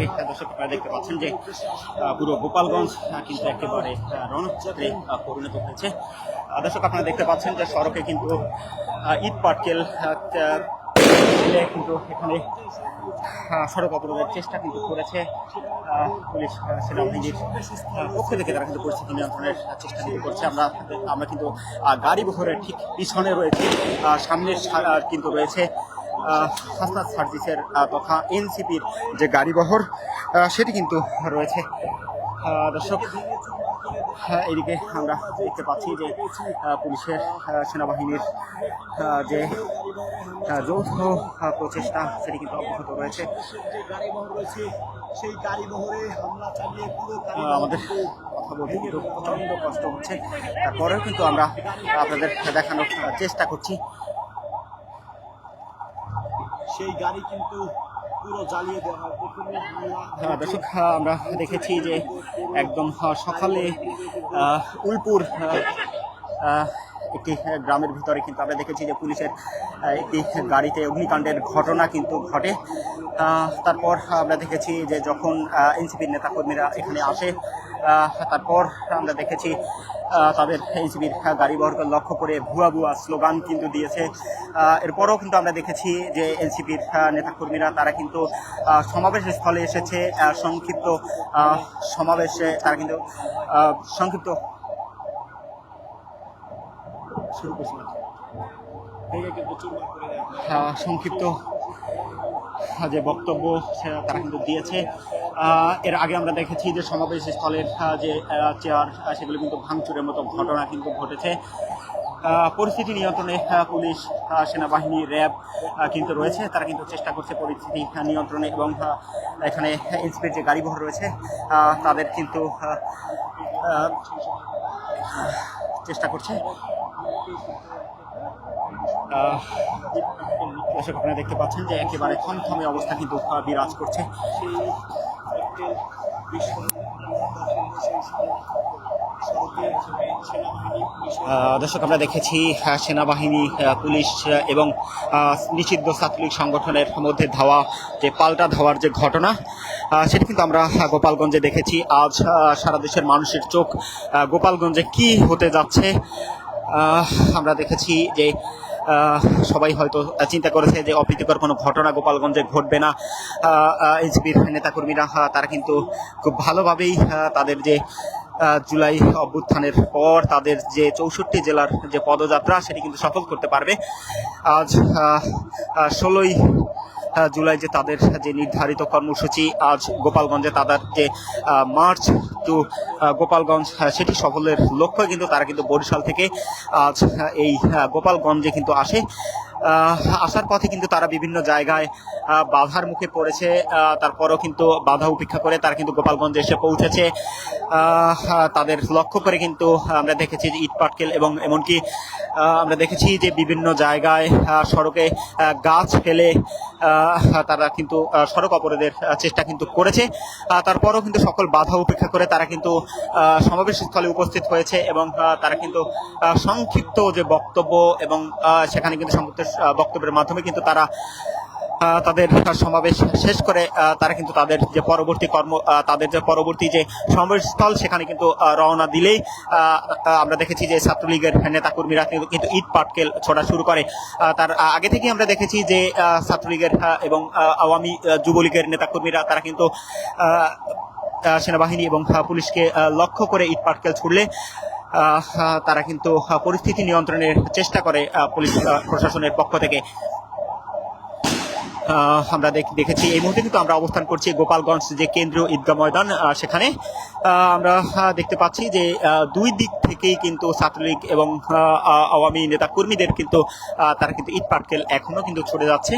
থেকে দর্শক আপনারা দেখতে পাচ্ছেন যে পুরো গোপালগঞ্জ কিন্তু একেবারে রণক্ষেত্রে পরিণত হয়েছে। দর্শক আপনারা দেখতে পাচ্ছেন যে সড়কে কিন্তু ইট পাটকেল কিন্তু এখানে সড়ক অবরোধের চেষ্টা কিন্তু করেছে পুলিশ সেনাবাহিনীর পক্ষ থেকে তারা কিন্তু পরিস্থিতি নিয়ন্ত্রণের চেষ্টা কিন্তু করছে। আমরা আমরা কিন্তু গাড়ি বহরের ঠিক পিছনে রয়েছে আহ, সামনে সা- কিন্তু রয়েছে হাসনাত সার্জিসের তথা এনসিপির যে গাড়িবহর সেটি কিন্তু রয়েছে। দর্শক হ্যাঁ, এদিকে আমরা দেখতে পাচ্ছি যে পুলিশের সেনাবাহিনীর যে যৌথ প্রচেষ্টা সেটি কিন্তু অব্যাহত রয়েছে। আমাদের কথা বলতে কিন্তু প্রচণ্ড কষ্ট হচ্ছে। তারপরেও কিন্তু আমরা আপনাদের দেখানোর চেষ্টা করছি। সেই গাড়ি কিন্তু পুরো জ্বালিয়ে দেওয়া হয়। প্রথমে হামলা দর্শক আমরা দেখেছি যে একদম সকালে উলপুর একটি গ্রামের ভিতরে কিন্তু আমরা দেখেছি যে পুলিশের একটি গাড়িতে অগ্নিকাণ্ডের ঘটনা কিন্তু ঘটে। তারপর আমরা দেখেছি যে যখন এনসিপির নেতাকর্মীরা এখানে আসে তারপর আমরা দেখেছি তাদের গাড়ি বহরকে লক্ষ্য করে ভুয়া ভুয়া স্লোগান কিন্তু দিয়েছে। এরপরও কিন্তু আমরা দেখেছি যে এনসিপির নেতাকর্মীরা তারা কিন্তু আহ, সমাবেশ স্থলে এসেছে সংক্ষিপ্ত সমাবেশে তারা কিন্তু সংক্ষিপ্ত সংক্ষিপ্ত যে বক্তব্য সে তারা কিন্তু দিয়েছে। এর আগে আমরা দেখেছি যে সমাবেশ স্থলের যে চেয়ার সেগুলো কিন্তু ভাঙচুরের মতো ঘটনা কিন্তু ঘটেছে। পরিস্থিতি নিয়ন্ত্রণে পুলিশ সেনাবাহিনী, র্যাব কিন্তু রয়েছে। তারা কিন্তু চেষ্টা করছে পরিস্থিতি নিয়ন্ত্রণে এবং এখানে এনসিপির যে গাড়িবহর রয়েছে তাদের কিন্তু চেষ্টা করছে। দর্শক আপনারা দেখতে পাচ্ছেন যে একেবারে থমথমে অবস্থা কিন্তু বিরাজ করছে। আহ, দর্শক আমরা দেখেছি সেনাবাহিনী পুলিশ এবং নিষিদ্ধ ছাত্রলীগ সংগঠনের মধ্যে ধাওয়া যে পাল্টা ধাওয়ার যে ঘটনা সেটা কিন্তু আমরা গোপালগঞ্জে দেখেছি। আজ সারা দেশের মানুষের চোখ গোপালগঞ্জে কি হতে যাচ্ছে? আমরা দেখেছি যে সবাই হয়তো চিন্তা করেছে যে অপ্রীতিকর কোনো ঘটনা গোপালগঞ্জে ঘটবে না। এনসিপির নেতাকর্মীরা তারা কিন্তু খুব ভালোভাবেই তাদের যে জুলাই অভ্যুত্থানের পর তাদের যে চৌষট্টি জেলার যে পদযাত্রা, সেটি কিন্তু সফল করতে পারবে। আজ ষোলোই জুলাই যে তাদের যে নির্ধারিত কর্মসূচি আজ গোপালগঞ্জে তাদের যে মার্চ টু গোপালগঞ্জ আহ, সেটি সফলের লক্ষ্য কিন্তু তারা কিন্তু বরিশাল থেকে আজ এই আহ, গোপালগঞ্জে কিন্তু আসে। আসার পথে কিন্তু তারা বিভিন্ন জায়গায় বাধার মুখে পড়েছে তারপরও কিন্তু বাধা উপেক্ষা করে তারা কিন্তু গোপালগঞ্জে এসে পৌঁছেছে। তাদের লক্ষ্য করে কিন্তু আমরা দেখেছি যে ইট পাটকেল এবং এমনকি আমরা দেখেছি যে বিভিন্ন জায়গায় সড়কে গাছ ফেলে তারা কিন্তু সড়ক অবরোধের আহ, চেষ্টা কিন্তু করেছে। তারপরও কিন্তু সকল বাধা উপেক্ষা করে তারা কিন্তু সমাবেশ স্থলে উপস্থিত হয়েছে এবং তারা কিন্তু সংক্ষিপ্ত যে বক্তব্য এবং সেখানে কিন্তু সংক্ষিপ্ত বক্তব্যের মাধ্যমে কিন্তু তারা তাদের সমাবেশ শেষ করে তারা কিন্তু তাদের যে পরবর্তী কর্ম তাদের যে পরবর্তী যে সমাবেশ স্থল সেখানে কিন্তু রওনা দিলেই আমরা দেখেছি যে ছাত্রলীগের নেতাকর্মীরা কিন্তু ইট পাটকেল ছোড়া শুরু করে। তার আগে থেকেই আমরা দেখেছি যে ছাত্রলীগের এবং আওয়ামী যুবলীগের নেতাকর্মীরা, তারা কিন্তু সেনাবাহিনী এবং পুলিশকে লক্ষ্য করে ইট পাটকেল ছুড়লে তারা কিন্তু পরিস্থিতি নিয়ন্ত্রণের চেষ্টা করে পুলিশ প্রশাসনের পক্ষ থেকে। আমরা দেখ- দেখেছি, এই মুহূর্তে কিন্তু আমরা অবস্থান করছি গোপালগঞ্জ যে কেন্দ্রীয় ঈদগাহ ময়দান সেখানে। আমরা দেখতে পাচ্ছি যে দুই দিক থেকেই কিন্তু ছাত্রলীগ এবং আওয়ামী নেতা কর্মীদের কিন্তু তারা কিন্তু ইট পাটকেল এখনও কিন্তু ছড়ে যাচ্ছে।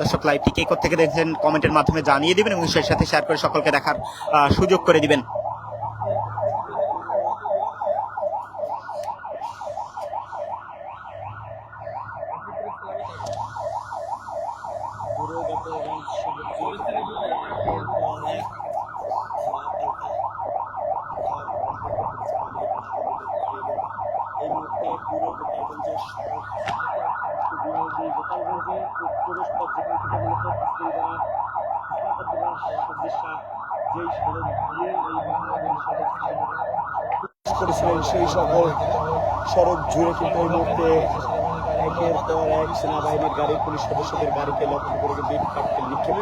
দর্শক লাইভটি কে থেকে দেখছেন কমেন্টের মাধ্যমে জানিয়ে দিবেন এবং সেই সাথে শেয়ার করে সকলকে দেখার সুযোগ করে দিবেন পুরোগত এবং সমুদ্র অনেক এই মুহূর্তে পুরো গোপালগঞ্জের সড়ক পুরো যে গোপালগঞ্জে প্রবেশ পথ যেখান থেকে মূলত করেছিলেন সেই সকল সড়ক জুড়ে কিন্তু এই মুহূর্তে একের পর এক সেনাবাহিনীর গাড়ি, পুলিশ সদস্যদের গাড়িকে লক্ষ্য করে কিন্তু ইট নিক্ষেপ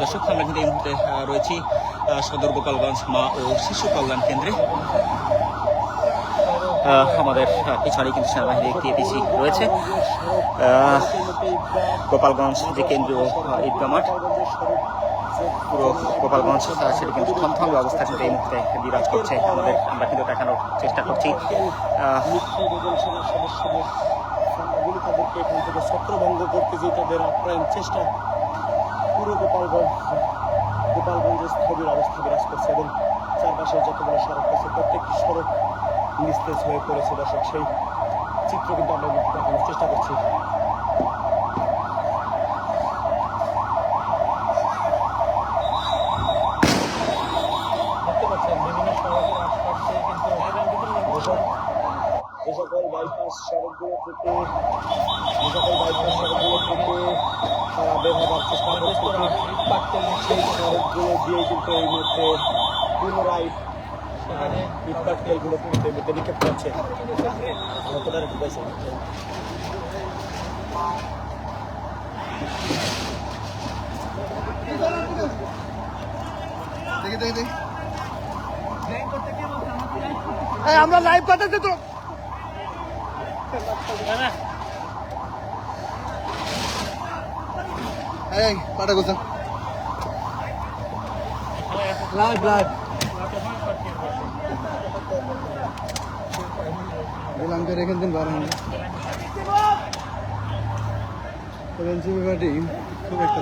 দর্শক, আমরা কিন্তু এই মুহূর্তে রয়েছি সদর গোপালগঞ্জ মা ও শিশু কল্যাণ কেন্দ্রে। আমাদের পিছনে কিন্তু সেনাবাহিনীর একটি এপিসি রয়েছে। গোপালগঞ্জ যে কেন্দ্রীয় আহ, ঈদগাহ মাঠ পুরো গোপালগঞ্জ সেটি কিন্তু থমথমে অবস্থা কিন্তু এই মুহূর্তে বিরাজ করছে। আমাদের আমরা কিন্তু দেখানোর চেষ্টা করছি। তাদেরকে এখান থেকে ছত্রভঙ্গ করতে যে তাদের আপ্রাণ চেষ্টা পুরো গোপালগঞ্জ গোপালগঞ্জের স্থবির অবস্থা বিরাজ করছে এবং চারপাশে যতগুলো সড়ক আছে প্রত্যেকটি সড়ক নিস্তেজ হয়ে পড়েছে দর্শক সেই চিত্র কিন্তু আমরা দেখানোর চেষ্টা করছি। দেখতে পাচ্ছেন বিভিন্ন সড়কের আশপাশে কিন্তু যেসব যে সকল বাইপাস সড়কগুলো থেকে যে সকল বাইপাস সড়কগুলো থেকে তারা বের হবার চেষ্টা করছে। সেই সড়কগুলো দিয়ে কিন্তু এই মুহূর্তে পুনরায় সেখানে ইটপাট তেলগুলো নিক্ষেপ করছে। ঢুকাইছে আমরা লাইভ করতেছি তো এই পাটা কোথাও লাইভ লাইভ খুব একটা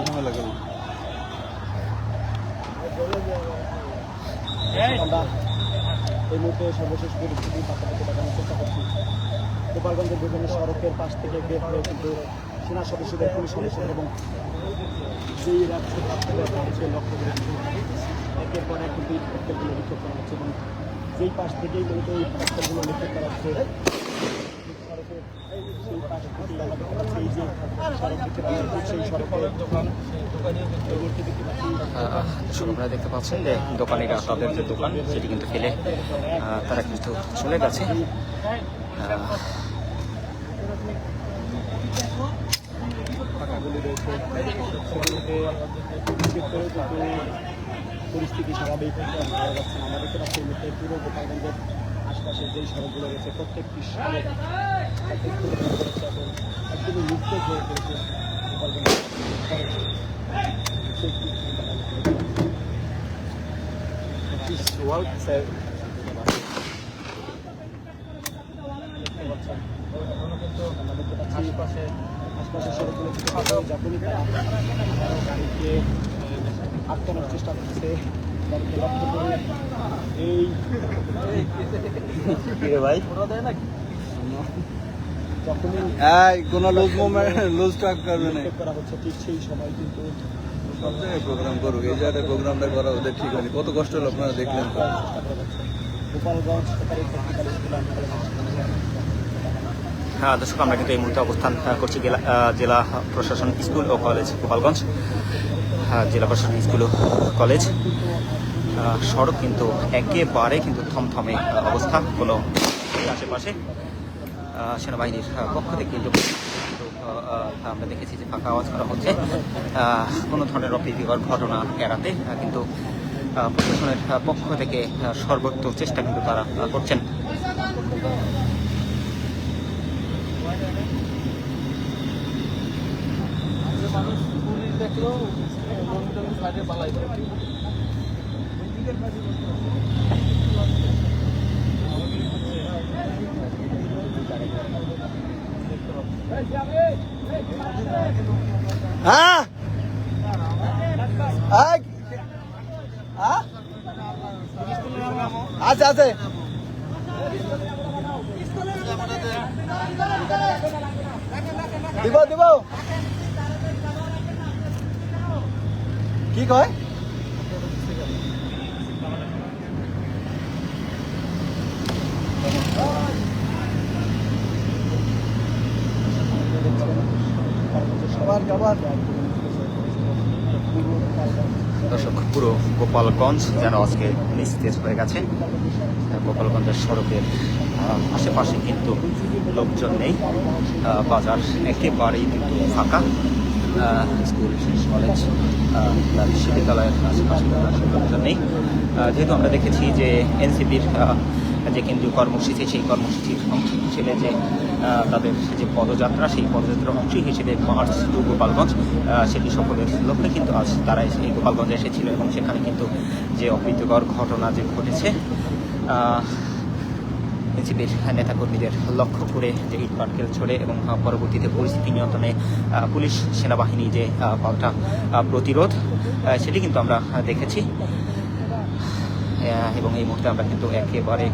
গোপালগঞ্জের বিভিন্ন সড়কের পাশ থেকে বের হয়ে কিন্তু সেনা সদস্যদের পুলিশ সদস্যদের এবং যেই রাজ্যে প্রাপ্তদের লক্ষ্য করে একের পর এক এই করা হচ্ছে এবং যেই পাশ থেকেই মূলত এই পটকেলগুলো নিক্ষেপ করা হচ্ছে আপনারা দেখতে পাচ্ছেন যে দোকানিরা তাদের যে দোকান সেটি কিন্তু ফেলে তারা কিন্তু চলে গেছে। রয়েছে পরিস্থিতি স্বাভাবিক পাওয়া যাচ্ছে না। পাচ্ছি এই মুহূর্তে পুরো গোপালগঞ্জের আশপাশে যেই সড়কগুলো রয়েছে প্রত্যেকটি সড়ক একদমই নিস্তেজ হয়ে পড়েছে আশপাশে আশপাশের সড়কগুলো থেকে যখনই গাড়িকে আটকানোর চেষ্টা করছে গাড়িকে লক্ষ্য করে এই ভাই? ওরা দেয় নাকি যখনই কোনো লুজ মুভমেন্ট লুজ ট্রাক করবে না। করা হচ্ছে ঠিক সেই সময় কিন্তু সব জায়গায় প্রোগ্রাম করুক এই জায়গায় প্রোগ্রামটা করা ওদের ঠিক হয়নি। কত কষ্ট হলো আপনারা দেখলেন গোপালগঞ্জ হ্যাঁ দর্শক আমরা কিন্তু এই মুহূর্তে অবস্থান করছি জেলা প্রশাসন স্কুল ও কলেজ গোপালগঞ্জ। জেলা প্রশাসন স্কুল কলেজ। সড়ক কিন্তু একেবারে কিন্তু থমথমে অবস্থা কোনো আশেপাশে। সেনাবাহিনীর পক্ষ থেকে কিন্তু আমরা দেখেছি যে ফাঁকা আওয়াজ করা হচ্ছে। কোনো ধরনের অপ্রীতিকর ঘটনা এড়াতে কিন্তু প্রশাসনের পক্ষ থেকে সর্বোচ্চ চেষ্টা কিন্তু তারা করছেন। যে সাইডে পালাই দর্শক, পুরো গোপালগঞ্জ যেন আজকে নিস্তেজ হয়ে গেছে। গোপালগঞ্জের সড়কের আশেপাশে কিন্তু লোকজন নেই। বাজার একেবারেই কিন্তু ফাঁকা। স্কুল কলেজ বিশ্ববিদ্যালয়ের আশেপাশে লোকজন নেই। যেহেতু আমরা দেখেছি যে এনসিপির যে কেন্দ্রীয় কর্মসূচি, সেই কর্মসূচির অংশ হিসেবে যে তাদের যে পদযাত্রা, সেই পদযাত্রার অংশ হিসেবে মার্চ টু গোপালগঞ্জ সেটি সকলের লক্ষ্যে। কিন্তু আজ তারা এই গোপালগঞ্জে এসেছিল এবং সেখানে কিন্তু যে অপ্রীতিকর ঘটনা যে ঘটেছে এনসিপির নেতাকর্মীদের লক্ষ্য করে যে ইট পাটকেল ছড়ে এবং পরবর্তীতে পরিস্থিতি নিয়ন্ত্রণে পুলিশ সেনাবাহিনী যে পাল্টা প্রতিরোধ সেটি কিন্তু আমরা দেখেছি। এবং এই মুহূর্তে আমরা কিন্তু একেবারে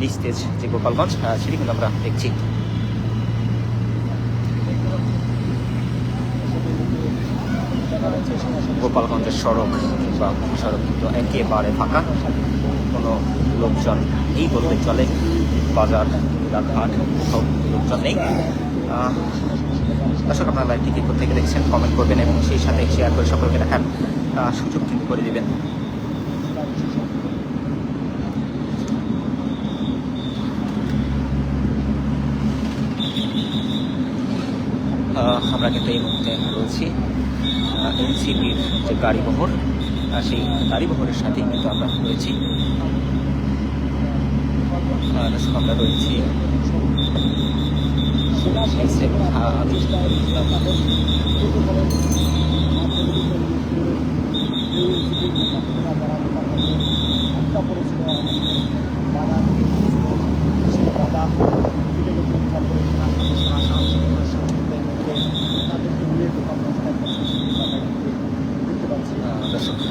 নিস্তেজ যে গোপালগঞ্জ সেটি কিন্তু আমরা দেখছি। গোপালগঞ্জের সড়ক কিংবা সড়ক কিন্তু একেবারে ফাঁকা। কোনো লোকজন এই বলতে চলে। বাজার ঘাট কোথাও লোকজন নেই। দর্শক, আপনারা লাইভটি কি থেকে দেখছেন কমেন্ট করবেন এবং সেই সাথে শেয়ার করে সকলকে দেখার সুযোগ কিন্তু করে দিবেন। আমরা কিন্তু এই মুহূর্তে রয়েছি এনসিপির যে গাড়ি বহর আহ, সেই গাড়ি বহরের সাথেই কিন্তু আমরা রয়েছি। আমরা রয়েছি এসএফ, আহ,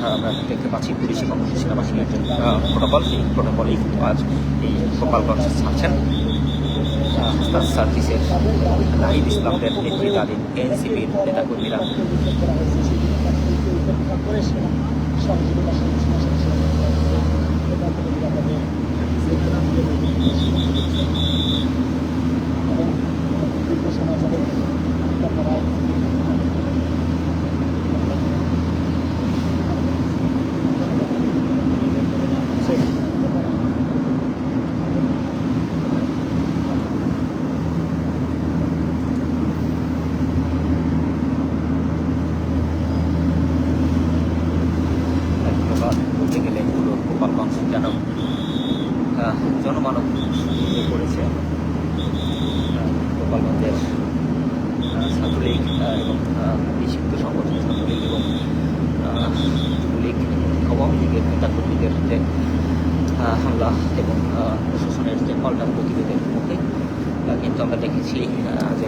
আমরা দেখতে পাচ্ছি পুলিশ এবং সেনাবাহিনীর যে প্রোটোকল সেই প্রোটোকলেই কিন্তু আজ এই গোপালগঞ্জ ছাড়ছেন। আহ, সার্ভিসের নাহিদ ইসলামদের নেতৃত্বাধীন এনসিপির নেতাকর্মীরা। ধন্যবাদ বলতে গেলে পুরো গোপালগঞ্জ যেন আহ, জনমানব হয়ে পড়েছে আহ, গোপালগঞ্জের আহ, ছাত্রলীগ আহ, এবং আহ, নিষিদ্ধ সংগঠন ছাত্রলীগ এবং আহ, যুবলীগ আওয়ামী লীগের নেতাকর্মীদের যে হামলা এবং প্রশাসনের যে পাল্টা প্রতিবেদের মুখে কিন্তু আমরা দেখেছি যে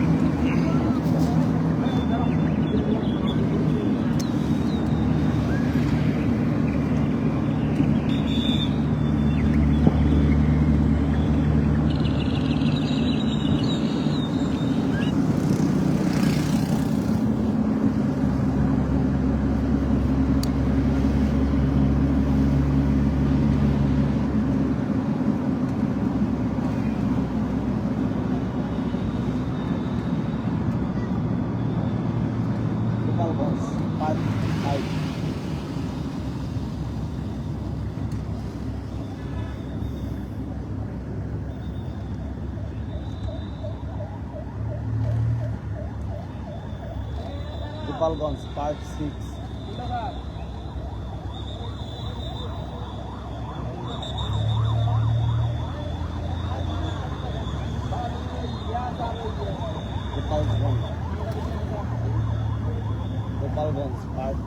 গোপালগঞ্জ পাঁচ five Gopalganj part six Gopalganj Gopalganj part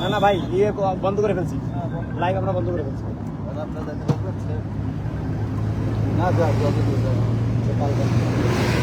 না না, ভাই ইয়ে বন্ধ করে ফেলছি লাইভ আমরা বন্ধ করে ফেলছি না, যা যত দূর। গোপালগঞ্জ